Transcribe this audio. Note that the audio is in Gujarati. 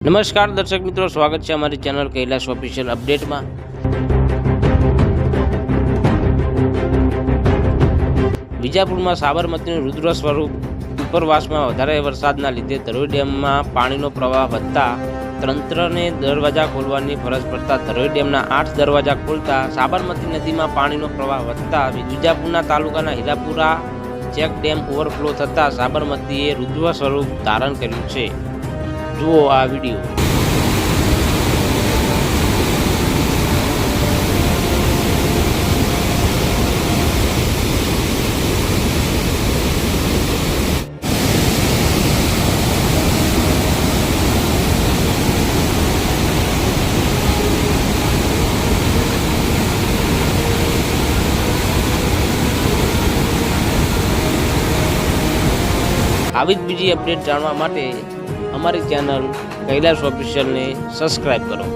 નમસ્કાર, દર્શક મિત્રો, સ્વાગત છે અમારી ચેનલ કૈલાસ ઓફિશિયલ અપડેટમાં વિજાપુરમાં સાબરમતીનું રુદ્ર સ્વરૂપ ઉપરવાસમાં વધારે વરસાદના લીધે ધરોઈ ડેમમાં પાણીનો પ્રવાહ વધતા તંત્રને દરવાજા ખોલવાની ફરજ પડતા ધરોઈ ડેમના આઠ દરવાજા ખોલતા સાબરમતી નદીમાં પાણીનો પ્રવાહ વધતા વિજાપુરના તાલુકાના હીરાપુરા ચેક ડેમ ઓવરફ્લો થતાં સાબરમતીએ રુદ્ર સ્વરૂપ ધારણ કર્યું છે. જુઓ આ વીડિયો આવી જ બીજી અપડેટ જાણવા માટે અમારી ચેનલ કૈલાસ ઓફિશિયલને સબસ્ક્રાઈબ કરો.